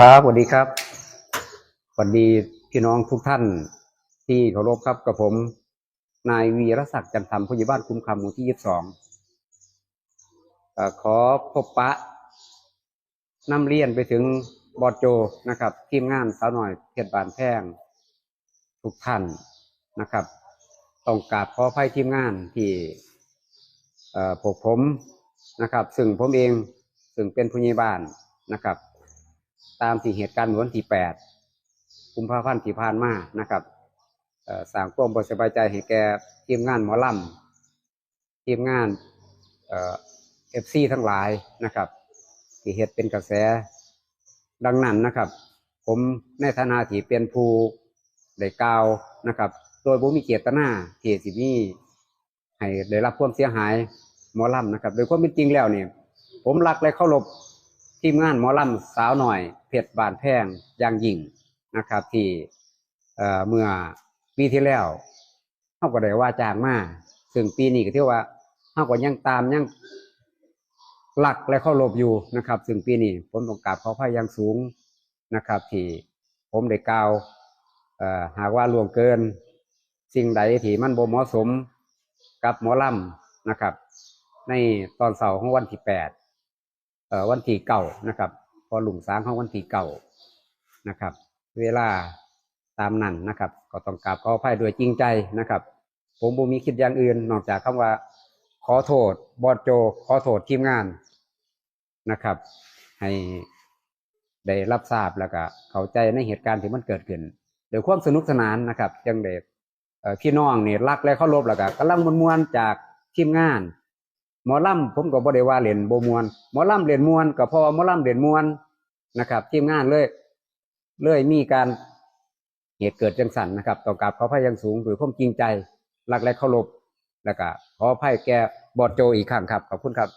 ครับสวัสดีครับสวัสดีพี่น้องทุกท่านที่เคารพครับกับผม นายวีรศักดิ์จันทร์ผู้ใหญ่บ้านคุ้มคำหมู่ที่ยี่สิบสองขอพบปะนำเรียนไปถึงบอดโจนะครับ ทีมงานสาวหน่อยเพชรบานแพงทุกท่านนะครับต้องกราบขออภัยทีมงานที่พวกผมนะครับ ซึ่งผมเองซึ่งเป็นผู้ใหญ่บ้านนะครับ ตามที่เหตุการณ์เมื่อวันที่แปดกุมภาพันธ์ที่ผ่านมานะครับสร้างความบสบายใจให้แกทีมงานหมอลำทีมงานเอฟซีทั้งหลายนะครับ ที่เหตุเป็นกระแสดังนั้นนะครับ ผมในฐานะที่เป็นผู้ได้กล่าวนะครับ โดยบ่มีเจตนาที่สิมีให้ได้รับความเสียหายหมอลำนะครับ โดยความเป็นจริงแล้วเนี่ยผมรักและเคารพ ทีมงานหมอลำสาวหน่อย เพชรบานแพงอย่างยิ่งนะครับ ที่เมื่อปีที่แล้วเขาก็ได้ว่าจ้างมาซึ่งปีนี้ก็เที่ว่าเขาก็ยังตามยังหลักและเคารพอยู่นะครับซึ่งปีนี้ผมต้องกราบขอพระย่างสูงนะครับ ที่ผมได้กล่าวหากว่าล่วงเกิน สิ่งใดที่มันบ่เหมาะสมกับหมอลำนะครับ ในตอนเสาร์ของวันที่แปด วันที่เก่านะครับ พอหลุงสางของวันที่เก่านะครับ เวลาตามนั้นนะครับ ก็ต้องกราบขออภัยโดยจริงใจนะครับ ผมบ่มีคิดอย่างอื่น นอกจากคำว่า ขอโทษบอดโจ ขอโทษทีมงานนะครับ ให้ได้รับทราบแล้วก็เข้าใจในเหตุการณ์ที่มันเกิดขึ้นโดยความสนุกสนานนะครับจังเด็กพี่น้องเนี่ยรักและเคารพแล้วก็กำลังมวนๆจากทีมงาน หมอลำผมก็บ่ได้ว่าเล่นบ่มวนหมอลำเหรียญมวนก็เพราะว่าหมอลำเหรียญมวนนะครับ ทีมงานเลยเลยมีการเหตุเกิดจังสันนะครับต่อกับขอพระอยังสูงหรือความจริงใจรักและเคารพแล้วก็ขออภัยแก่บอดโจอีกครั้งครับขอบคุณครับ